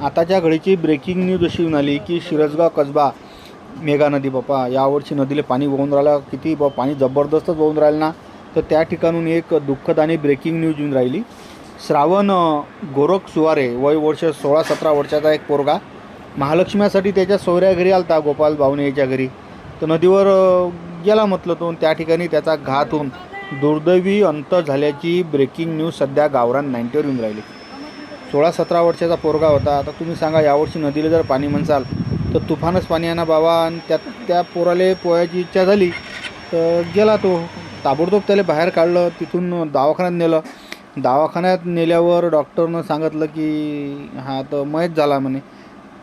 आताच्या घडीची breaking news अशी येऊन आली की शिरसगाव कसबा मेघा नदी बापा यावर्षी नदीला पाणी वाहून राहिलं. किती बा पाणी जबरदस्तच वाहून राहिलं ना. तर त्या ठिकाणून एक दुःखद आणि ब्रेकिंग न्यूज येऊन राहिली. श्रावण गोरख सुवारे वय वर्ष सोळा सतरा वर्षाचा एक पोरगा. महालक्ष्म्यासाठी त्याच्या सोयऱ्या घरी आलता गोपाल भाऊने याच्या घरी. तर नदीवर गेला म्हटलं तो. त्या ठिकाणी त्याचा घात होऊन दुर्दैवी अंत झाल्याची ब्रेकिंग न्यूज सध्या गावरान नाईन्टीवर येऊन राहिली. सोळा सतरा वर्षाचा पोरगा होता. आता तुम्ही सांगा यावर्षी नदीला जर पाणी म्हणसाल तर तुफानच पाणी आणा बाबा? आणि त्यात त्या पोराले पोहायची इच्छा झाली तर गेला तो. ताबडतोब त्याला बाहेर काढलं तिथून दवाखान्यात नेलं. दवाखान्यात नेल्यावर डॉक्टरनं सांगितलं की हा तर मयत झाला म्हणे.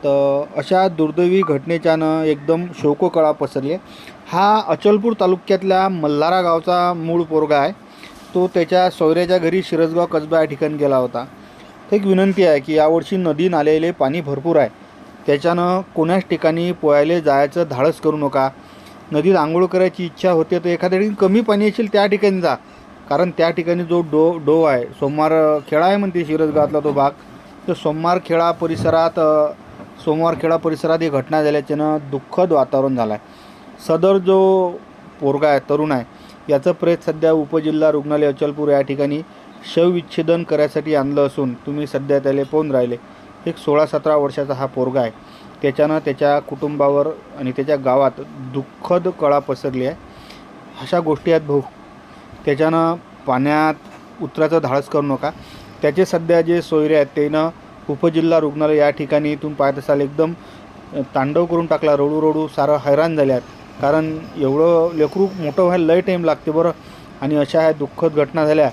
तर अशा दुर्दैवी घटनेच्यानं एकदम शोककळा पसरली. हा अचलपूर तालुक्यातल्या मल्हारा गावचा मूळ पोरगा आहे. तो त्याच्या सोयऱ्याच्या घरी शिरसगाव कसबा या ठिकाणी गेला होता. तर एक विनंती आहे की यावर्षी नदी नाल्याले पाणी भरपूर आहे. त्याच्यानं कोण्याच ठिकाणी पोहायला जायचं धाडस करू नका. नदीत आंघोळ करायची इच्छा होते तर एखाद्या ठिकाणी कमी पाणी असेल त्या ठिकाणी जा. कारण त्या ठिकाणी जो डो डो आहे सोमवार खेळा आहे म्हणते शिरसगावातला तो भाग तर सोमवार खेळा परिसरात सोमवार खेळा परिसरात ही घटना झाल्याच्यानं दुःखद वातावरण झालं आहे सदर जो पोरगा आहे तरुण आहे याचं प्रेत सध्या उपजिल्हा रुग्णालय अचलपूर या ठिकाणी शवविच्छेदन करायसाठी आणलं असून तुम्ही सध्या त्याला पाहून राहिले. एक सोळा सतरा वर्षाचा हा पोरगा आहे. त्याच्यानं त्याच्या कुटुंबावर आणि त्याच्या गावात दुःखद कळा पसरली आहे. अशा गोष्टी आहेत भाऊ. त्याच्यानं पाण्यात उतराचं धाडस करू नका. त्याचे सध्या जे सोयरे आहेत त्यानं उपजिल्हा रुग्णालय या ठिकाणी इथून पाहत असाल एकदम तांडव करून टाकला. रडू रडू सारं हैराण झाल्यात आहेत. कारण एवढं लेकरू मोठं व्हायला लय टाईम लागते बरं. आणि अशा ह्या दुःखद घटना झाल्या.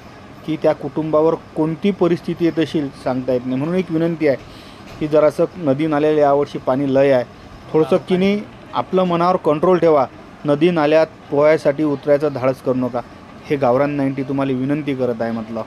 की त्या कुटुंबावर कोणती परिस्थिती येत असेल सांगता येत नाही. म्हणून एक विनंती आहे की जरासं नदी नाल्याला यावर्षी पाणी लय आहे. थोडंसं किनी आपलं मनावर कंट्रोल ठेवा. नदी नाल्यात पोहायसाठी उतरायचं धाडस करू नका. हे गावरान नाईन्टी तुम्हाला विनंती करत आहे म्हटलं.